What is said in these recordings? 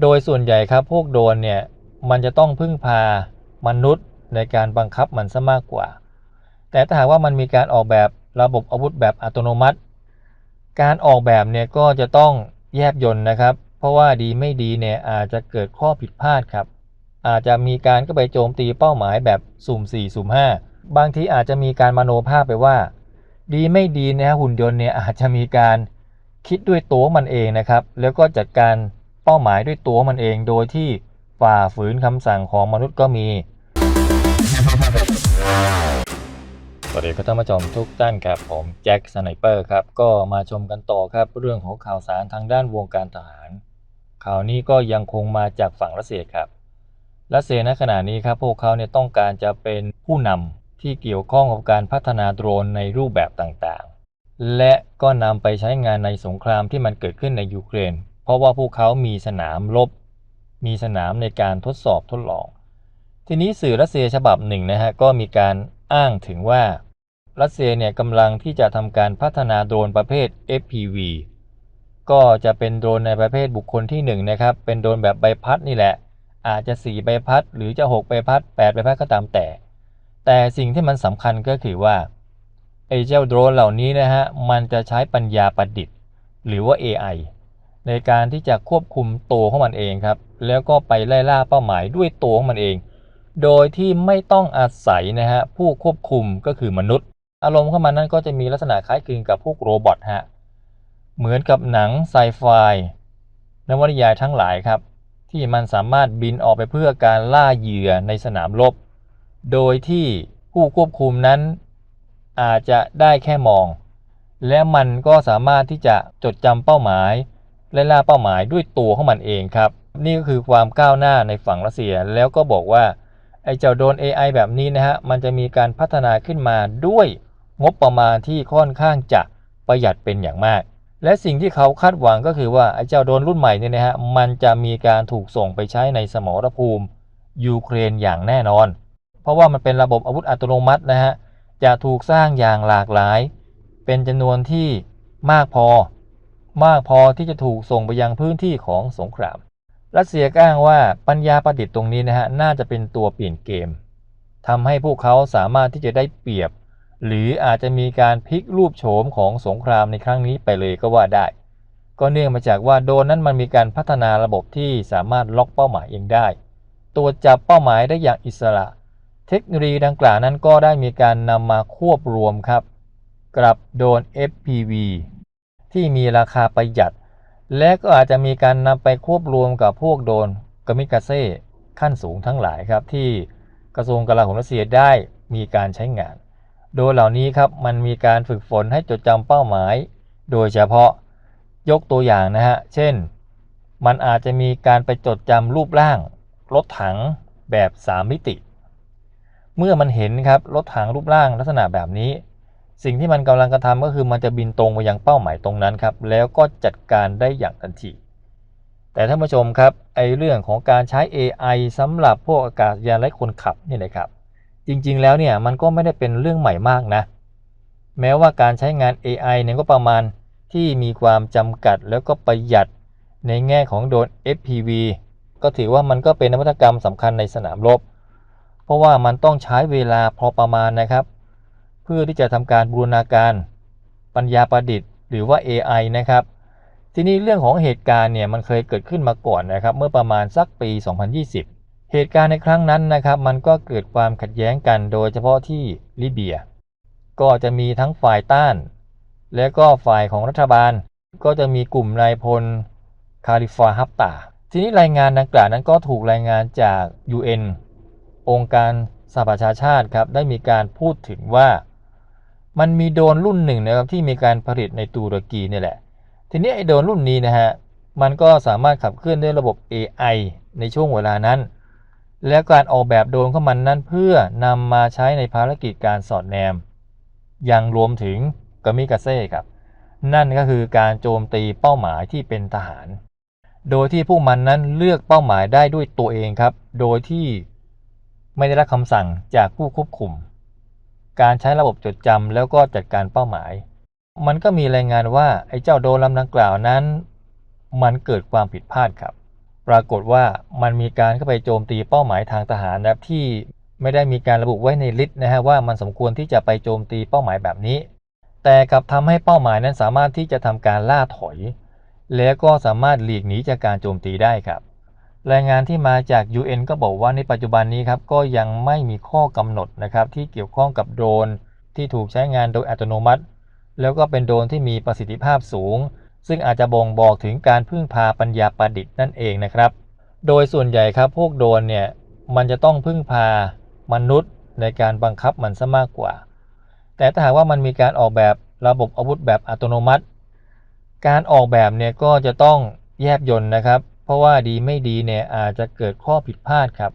โดยส่วนใหญ่ครับพวกโดรนเนี่ยมันจะต้องพึ่งพามนุษย์ในการบังคับมันซะมากกว่า แต่ถ้าหากว่ามันมีการออกแบบระบบอาวุธแบบอัตโนมัติ การออกแบบเนี่ยก็จะต้องแยบยนต์นะครับ เพราะว่าดีไม่ดีเนี่ยอาจจะเกิดข้อผิดพลาดครับ อาจจะมีการก็ไปโจมตีเป้าหมายแบบสุ่ม4สุ่ม5 บางทีอาจจะมีการมโนภาพไปว่า ดีไม่ดีนะฮะหุ่นยนต์เนี่ยอาจจะมีการคิดด้วยตัวมันเองนะครับ แล้วก็จัดการ เป้าหมายด้วยตัวมันเองโดยที่ฝ่าฝืนคำสั่งของมนุษย์ก็มี สวัสดีครับท่านผู้ชมทุกท่านครับผมแจ็คสไนเปอร์ครับ ก็มาชมกันต่อครับเรื่องของข่าวสารทางด้านวงการทหาร ข่าวนี้ก็ยังคงมาจากฝั่งรัสเซียครับ รัสเซียณขณะนี้ครับ พวกเขาเนี่ยต้องการจะเป็นผู้นำที่เกี่ยวข้องกับการพัฒนาโดรนในรูปแบบต่างๆ และก็นำไปใช้งานในสงครามที่มันเกิดขึ้นในยูเครน เพราะว่าพวกเขามีสนามรบ มีสนามในการทดสอบทดลอง ทีนี้สื่อรัสเซียฉบับหนึ่งนะฮะก็มีการอ้างถึงว่า รัสเซียเนี่ยกำลังที่จะทำการพัฒนาโดรนประเภท FPV ก็จะเป็นโดรนในประเภทบุคคลที่1นนะครับ เป็นโดรนแบบใบพัดนี่แหละ อาจจะ 4 ใบพัด หรือจะ 6 ใบพัด 8 ใบพัดก็ตามแต่ แต่สิ่งที่มันสำคัญก็คือว่าไอ้เจ้าโดรนเหล่านี้นะฮะ มันจะใช้ปัญญาประดิษฐ์ หรือว่า AI ในการที่จะควบคุมตัวของมันเองครับ แล้วก็ไปไล่ล่าเป้าหมายด้วยตัวของมันเอง โดยที่ไม่ต้องอาศัยนะฮะผู้ควบคุมก็คือมนุษย์ อารมณ์ของมันนั้นก็จะมีลักษณะคล้ายคลึงกับพวกโรบอทฮะเหมือนกับหนังไซไฟนวนิยายทั้งหลายครับ ที่มันสามารถบินออกไปเพื่อการล่าเหยื่อในสนามรบโดยที่ผู้ควบคุมนั้นอาจจะได้แค่มอง และมันก็สามารถที่จะจดจำเป้าหมาย และล่าเป้าหมายด้วยตัวของมันเองครับ นี่ก็คือความก้าวหน้าในฝั่งรัสเซีย แล้วก็บอกว่าไอ้เจ้าโดน AI แบบนี้นะฮะมันจะมีการพัฒนาขึ้นมาด้วยงบประมาณที่ค่อนข้างจะประหยัดเป็นอย่างมาก และสิ่งที่เขาคาดหวังก็คือว่าไอ้เจ้าโดนรุ่นใหม่เนี่ยนะฮะมันจะมีการถูกส่งไปใช้ในสมรภูมิยูเครนอย่างแน่นอน เพราะว่ามันเป็นระบบอาวุธอัตโนมัตินะฮะจะถูกสร้างอย่างหลากหลาย เป็นจำนวนที่มากพอ มากพอที่จะถูกส่งไปยังพื้นที่ของสงคราม รัสเซียอ้างว่าปัญญาประดิษฐ์ตรงนี้นะฮะน่าจะเป็นตัวเปลี่ยนเกมทำให้พวกเขาสามารถที่จะได้เปรียบ หรืออาจจะมีการพลิกรูปโฉมของสงครามในครั้งนี้ไปเลยก็ว่าได้ ก็เนื่องมาจากว่าโดนนั้นมันมีการพัฒนาระบบที่สามารถล็อกเป้าหมายเองได้ตัวจับเป้าหมายได้อย่างอิสระ เทคโนโลยีดังกล่าวนั้นก็ได้มีการนำมาควบรวมครับ กลับโดน FPV ที่มีราคาประหยัด และก็อาจจะมีการนำไปควบรวมกับพวกโดนกามิกาเซ่ขั้นสูงทั้งหลายครับ ที่กระทรวงกลาโหมรัสเซียได้มีการใช้งาน โดยเหล่านี้ครับมันมีการฝึกฝนให้จดจำเป้าหมาย โดยเฉพาะยกตัวอย่างนะฮะ เช่น มันอาจจะมีการไปจดจำรูปร่าง รถถังแบบ 3 มิติ เมื่อมันเห็นครับรถถังรูปร่างลักษณะแบบนี้ สิ่งที่มันกำลังกระทำก็คือมันจะบินตรงไปยังเป้าหมายตรงนั้นครับ แล้วก็จัดการได้อย่างทันที แต่ท่านผู้ชมครับไอเรื่องของการใช้ AI สำหรับพวกอากาศยานไร้คนขับนี่นะครับ จริงๆแล้วเนี่ยมันก็ไม่ได้เป็นเรื่องใหม่มากนะ แม้ว่าการใช้งาน AI เนี่ยก็ประมาณที่มีความจำกัดแล้วก็ประหยัดในแง่ของโดน FPV ก็ถือว่ามันก็เป็นนวัตกรรมสำคัญในสนามรบ เพราะว่ามันต้องใช้เวลาพอประมาณนะครับ เพื่อที่จะทำการบูรณาการปัญญาประดิษฐ์ หรือว่า AI นะครับ ทีนี้เรื่องของเหตุการณ์เนี่ยมันเคยเกิดขึ้นมาก่อนนะครับ เมื่อประมาณสักปี 2020 เหตุการณ์ในครั้งนั้นนะครับมันก็เกิดความขัดแย้งกันโดยเฉพาะที่ลิเบีย ก็จะมีทั้งฝ่ายต้าน และก็ฝ่ายของรัฐบาล ก็จะมีกลุ่มนายพลคาลิฟาฮับตาทีนี้รายงานดังกล่าวนั้นก็ถูกรายงานจาก UN องค์การสหประชาชาติครับได้มีการพูดถึงว่า มันมีโดรนรุ่นหนึ่งนะครับที่มีการผลิตในตุรกีนี่แหละ ทีนี้ไอโดรนรุ่นนี้นะฮะมันก็สามารถขับเคลื่อนด้วยระบบ AI ในช่วงเวลานั้น และการออกแบบโดรนของมันนั้นเพื่อนำมาใช้ในภารกิจการสอดแนม ยังรวมถึงกามิกาเซ่ครับ นั่นก็คือการโจมตีเป้าหมายที่เป็นทหาร โดยที่พวกมันนั้นเลือกเป้าหมายได้ด้วยตัวเองครับ โดยที่ไม่ได้รับคำสั่งจากผู้ควบคุม การใช้ระบบจดจำแล้วก็จัดการเป้าหมาย มันก็มีรายงานว่าไอ้เจ้าโดรนลำดังกล่าวนั้น มันเกิดความผิดพลาดครับ ปรากฏว่ามันมีการเข้าไปโจมตีเป้าหมายทางทหารนะครับที่ไม่ได้มีการระบุไว้ในลิสต์นะฮะว่ามันสมควรที่จะไปโจมตีเป้าหมายแบบนี้ แต่กลับทำให้เป้าหมายนั้นสามารถที่จะทำการล่าถอย แล้วก็สามารถหลีกหนีจากการโจมตีได้ครับ รายงานที่มาจาก UN ก็บอกว่าในปัจจุบันนี้ครับก็ยังไม่มีข้อกำหนดนะครับที่เกี่ยวข้องกับโดรนที่ถูกใช้งานโดยอัตโนมัติ แล้วก็เป็นโดรนที่มีประสิทธิภาพสูง ซึ่งอาจจะบ่งบอกถึงการพึ่งพาปัญญาประดิษฐ์นั่นเองนะครับ โดยส่วนใหญ่ครับพวกโดรนเนี่ยมันจะต้องพึ่งพามนุษย์ในการบังคับมันซะมากกว่า แต่ถ้าหากว่ามันมีการออกแบบระบบอาวุธแบบอัตโนมัติ การออกแบบเนี่ยก็จะต้องแยบยนต์นะครับ เพราะว่าดีไม่ดีเนี่ยอาจจะเกิดข้อผิดพลาดครับ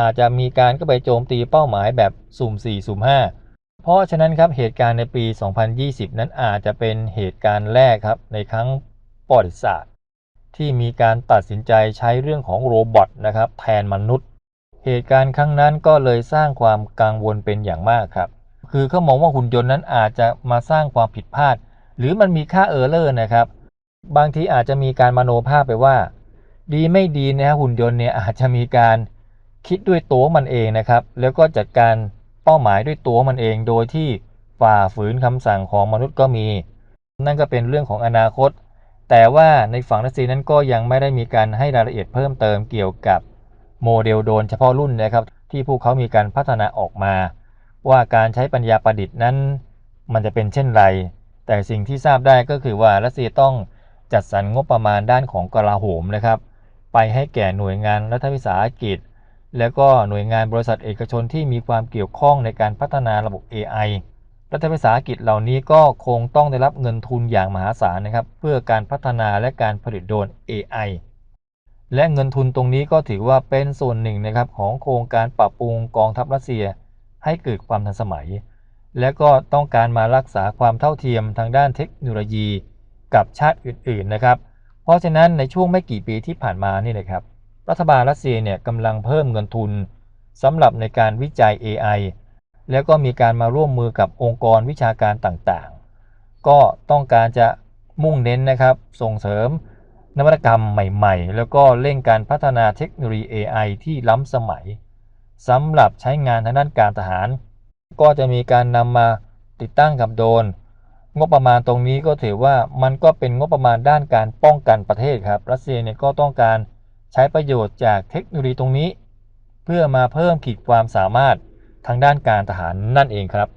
อาจจะมีการก็ไปโจมตีเป้าหมายแบบสุ่ม4สุ่ม5 เพราะฉะนั้นครับเหตุการณ์ในปี 2020 นั้นอาจจะเป็นเหตุการณ์แรกครับในครั้งประวัติศาสตร์ ที่มีการตัดสินใจใช้เรื่องของโรบอทนะครับแทนมนุษย์ เหตุการณ์ครั้งนั้นก็เลยสร้างความกังวลเป็นอย่างมากครับ คือเขามองว่าหุ่นยนต์นั้นอาจจะมาสร้างความผิดพลาด หรือมันมีค่าเออร์เลอร์นะครับ บางทีอาจจะมีการมโนภาพไปว่า ดีไม่ดีนะฮะหุ่นยนต์เนี่ยอาจจะมีการคิดด้วยตัวมันเองนะครับ แล้วก็จัดการเป้าหมายด้วยตัวมันเอง โดยที่ฝ่าฝืนคำสั่งของมนุษย์ก็มี นั่นก็เป็นเรื่องของอนาคต แต่ว่าในฝั่งรัสเซียนั้นก็ยังไม่ได้มีการให้รายละเอียดเพิ่มเติมเกี่ยวกับโมเดลโดรนเฉพาะรุ่นนะครับ ที่พวกเขามีการพัฒนาออกมา ว่าการใช้ปัญญาประดิษฐ์นั้น มันจะเป็นเช่นไร แต่สิ่งที่ทราบได้ก็คือว่ารัสเซียต้องจัดสรรงบประมาณด้านของกลาโหมนะครับ ไปให้แก่หน่วยงานรัฐวิสาหกิจ แล้วก็หน่วยงานบริษัทเอกชนที่มีความเกี่ยวข้องในการพัฒนาระบบ AI รัฐวิสาหกิจเหล่านี้ก็คงต้องได้รับเงินทุนอย่างมหาศาลนะครับ เพื่อการพัฒนาและการผลิตโดรน AI และเงินทุนตรงนี้ก็ถือว่าเป็นส่วนหนึ่งนะครับของโครงการปรับปรุงกองทัพรัสเซีย ให้เกิดความทันสมัย และก็ต้องการมารักษาความเท่าเทียมทางด้านเทคโนโลยี กับชาติอื่น ๆ นะครับ เพราะฉะนั้นในช่วงไม่กี่ปีที่ผ่านมานี่นะครับ รัฐบาลรัสเซียเนี่ยกำลังเพิ่มเงินทุนสำหรับในการวิจัย AI แล้วก็มีการมาร่วมมือกับองค์กรวิชาการต่างๆ ก็ต้องการจะมุ่งเน้นนะครับ ส่งเสริมนวัตกรรมใหม่ๆ แล้วก็เร่งการพัฒนาเทคโนโลยี AI ที่ล้ำสมัยสำหรับใช้งานทางด้านการทหาร ก็จะมีการนำมาติดตั้งกับโดรน งบประมาณตรงนี้ก็ถือว่ามันก็เป็นงบประมาณด้านการป้องกันประเทศครับ รัสเซียเนี่ยก็ต้องการใช้ประโยชน์จากเทคโนโลยีตรงนี้ เพื่อมาเพิ่มขีดความสามารถทางด้านการทหารนั่นเองครับ